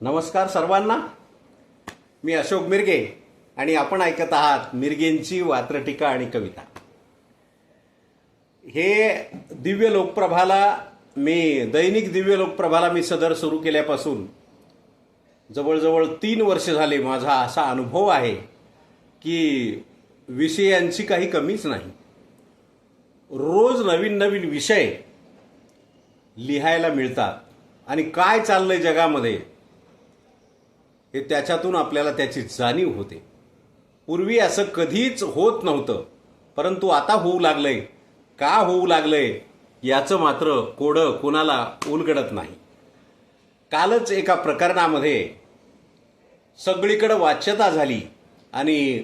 नमस्कार सर्वांना. मी अशोक मिरगे आणि आपण ऐकत आहात मिरगेंची वात्रटिका आणि कविता. हे दिव्य लोकप्रभाला मी दैनिक दिव्य लोकप्रभाला मी सदर सुरू केल्यापासून जवळजवळ तीन वर्ष झाले माझा असा अनुभव आहे की विषयांची काही कमीच नाही. रोज नवीन नवीन विषय लिहायला मिळतात. आणि काय चाललंय जगामध्ये? हे त्याच्यातून आपल्याला त्याची जाणीव होते. पूर्वी असं कधीच होत नव्हतं. परंतु आता होऊ लागलंय. का होऊ लागलंय? याचं मात्र कोडं कोणाला उलगडत नाही. कालच एका प्रकरणामध्ये सगळीकडं वाच्यता झाली आणि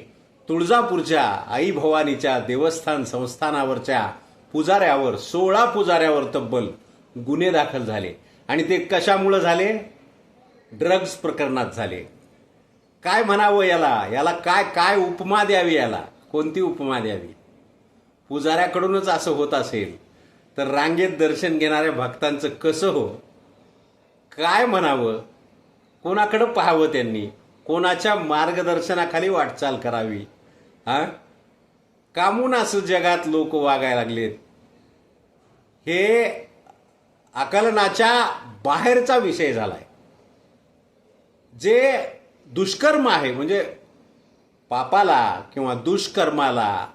तुळजापूरच्या आई भवानीच्या देवस्थान संस्थानावरच्या पुजाऱ्यावर सोळा पुजाऱ्यावर तब्बल गुन्हे दाखल झाले. आणि ते कशामुळं झाले? ड्रग्ज प्रकरणात झाले. काय म्हणावं याला? याला काय काय उपमा द्यावी याला? कोणती उपमा द्यावी? पुजाऱ्याकडूनच असं होत असेल तर रांगेत दर्शन घेणाऱ्या भक्तांचं कसं हो? काय म्हणावं? कोणाकडं पाहावं त्यांनी? कोणाच्या मार्गदर्शनाखाली वाटचाल करावी? हा? कामून असं जगात लोक वागायला लागलेत. हे आकलनाच्या बाहेरचा विषय झालाय. जे दुष्कर्म आहे म्हणजे पापाला किंवा दुष्कर्माला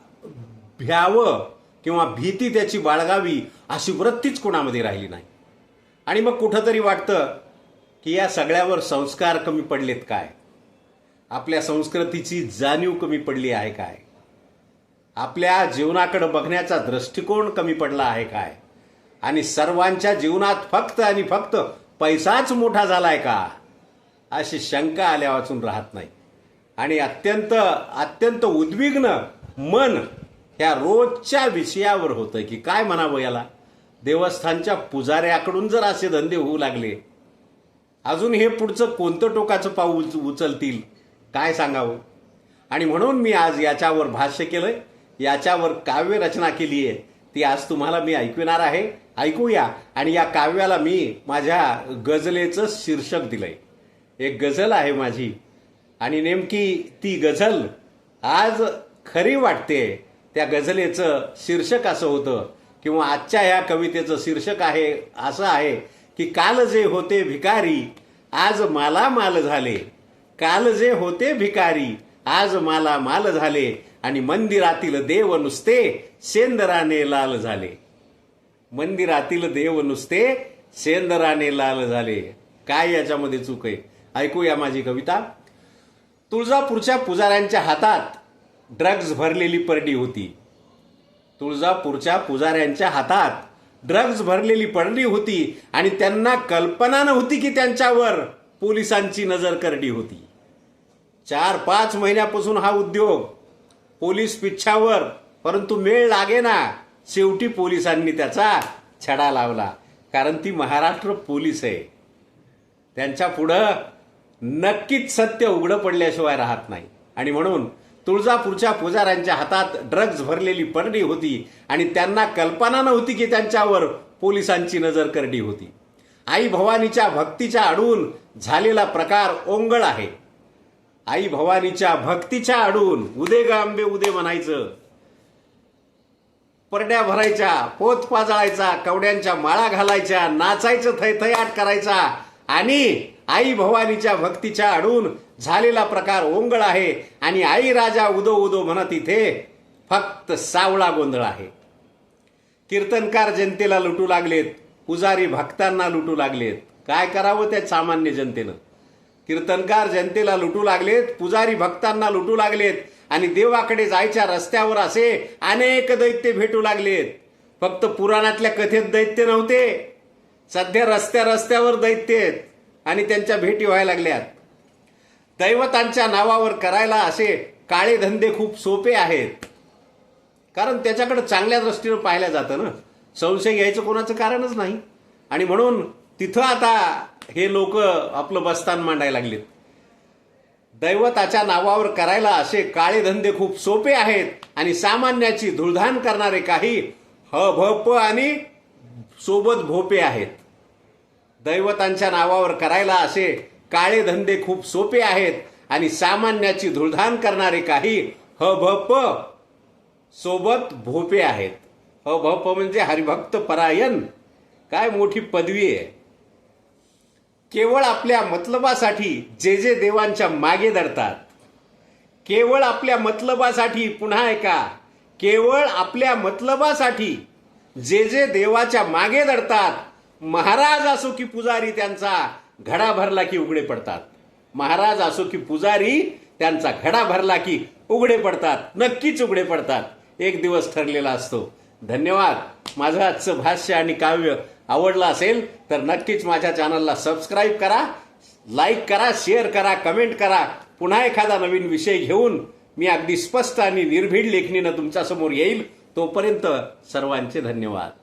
भ्यावं किंवा भीती त्याची बाळगावी अशी वृत्तीच कोणामध्ये राहिली नाही. आणि मग कुठंतरी वाटतं की या सगळ्यावर संस्कार कमी पडलेत काय? आपल्या संस्कृतीची जाणीव कमी पडली आहे काय? आपल्या जीवनाकडं बघण्याचा दृष्टिकोन कमी पडला आहे काय? आणि सर्वांच्या जीवनात फक्त आणि फक्त पैसाच मोठा झाला आहे का? अशी शंका आल्या वाचून राहत नाही. आणि अत्यंत अत्यंत उद्विग्न मन ह्या रोजच्या विषयावर होतं की काय म्हणावं याला? देवस्थानच्या पुजाऱ्याकडून जर असे धंदे होऊ लागले अजून हे पुढचं कोणतं टोकाचं पाऊल उच- उचलतील? काय सांगावं? आणि म्हणून मी आज याच्यावर भाष्य केलंय याच्यावर काव्य रचना केली आहे ती आज तुम्हाला मी ऐकविणार आहे. ऐकूया. आणि या काव्याला मी माझ्या गजलेचं शीर्षक दिलंय. एक गझल आहे माझी. आणि नेमकी ती गझल आज खरी वाटते. त्या गझलेचं शीर्षक असं होतं किंवा आजच्या ह्या कवितेचं शीर्षक आहे असं आहे की काल जे होते भिकारी आज माला माल झाले. काल जे होते भिकारी आज माला माल झाले. आणि मंदिरातील देव नुसते सेंदराने लाल झाले. मंदिरातील देव नुसते सेंदराने लाल झाले. काय याच्यामध्ये चूक आहे? ऐकूया माझी कविता. तुळजापूरच्या पुजाऱ्यांच्या हातात ड्रग्ज भरलेली परडी होती. तुळजापूरच्या पुजाऱ्यांच्या हातात ड्रग्ज भरलेली परडी होती आणि त्यांना कल्पना नव्हती की त्यांच्यावर पोलिसांची नजर करडी होती. चार पाच महिन्यापासून हा उद्योग पोलीस पिच्छावर परंतु मेळ लागे ना शेवटी पोलिसांनी त्याचा छडा लावला. कारण ती महाराष्ट्र पोलीस आहे. त्यांच्या पुढं नक्कीच सत्य उघडं पडल्याशिवाय राहत नाही. आणि म्हणून तुळजापूरच्या पुजाऱ्यांच्या हातात ड्रग्ज भरलेली परडी होती आणि त्यांना कल्पना नव्हती की त्यांच्यावर पोलिसांची नजर करडी होती. आई भवानीच्या भक्तीच्या अडून झालेला प्रकार ओंगळ आहे. आई भवानीच्या भक्तीच्या अडून उदे गांबे उदे म्हणायचं. परड्या भरायच्या पोत पाजळायचा कवड्यांच्या माळा घालायच्या नाचायचं थैथयाट करायचा आणि आई भवानीच्या भक्तीच्या अडून झालेला प्रकार ओंगळ आहे आणि आई राजा उदो उदो म्हणत इथे फक्त सावळा गोंधळ आहे. कीर्तनकार जनतेला लुटू लागलेत पुजारी भक्तांना लुटू लागलेत. काय करावं त्या सामान्य जनतेनं? कीर्तनकार जनतेला लुटू लागलेत पुजारी भक्तांना लुटू लागलेत आणि देवाकडे जायच्या रस्त्यावर असे अनेक दैत्य भेटू लागलेत. फक्त पुराणातल्या कथेत दैत्य नव्हते सध्या रस्त्या रस्त्यावर दैत्य आहेत आणि त्यांच्या भेटी व्हायला लागल्यात. दैवतांच्या नावावर करायला असे काळे धंदे खूप सोपे आहेत. कारण त्याच्याकडे चांगल्या दृष्टीनं पाहिलं जातं ना. संशय घ्यायचं कोणाचं कारणच नाही. आणि म्हणून तिथं आता हे लोक आपलं बस्तान मांडायला लागलेत. दैवताच्या नावावर करायला असे काळे धंदे खूप सोपे आहेत आणि सामान्याची धुळधाण करणारे काही ह भ प आणि सोबत भोपे आहेत. दैवतांच्या नावावर करायला असे काळे धंदे खूप सोपे आहेत आणि सामान्याची धुळधान करणारे काही ह भ प सोबत भोपे आहेत. ह भ प म्हणजे हरिभक्त परायण. काय मोठी पदवी आहे. केवळ आपल्या मतलबासाठी जे जे देवांच्या मागे दडतात केवळ आपल्या मतलबासाठी पुन्हा ऐका. केवळ आपल्या मतलबासाठी जे जे देवाच्या मागे दडतात महाराज असो की पुजारी त्यांचा घडा भरला की उघडे पडतात. महाराज असो की पुजारी त्यांचा घडा भरला की उघडे पडतात. नक्कीच उघडे पडतात. एक दिवस ठरलेला असतो. धन्यवाद. माझं आजचं भाष्य आणि काव्य आवडलं असेल तर नक्कीच माझ्या चॅनलला सबस्क्राईब करा लाईक करा शेअर करा कमेंट करा. पुन्हा एखादा नवीन विषय घेऊन मी अगदी स्पष्ट आणि निर्भीड लेखणीनं तुमच्यासमोर येईल. तोपर्यंत सर्वांचे धन्यवाद.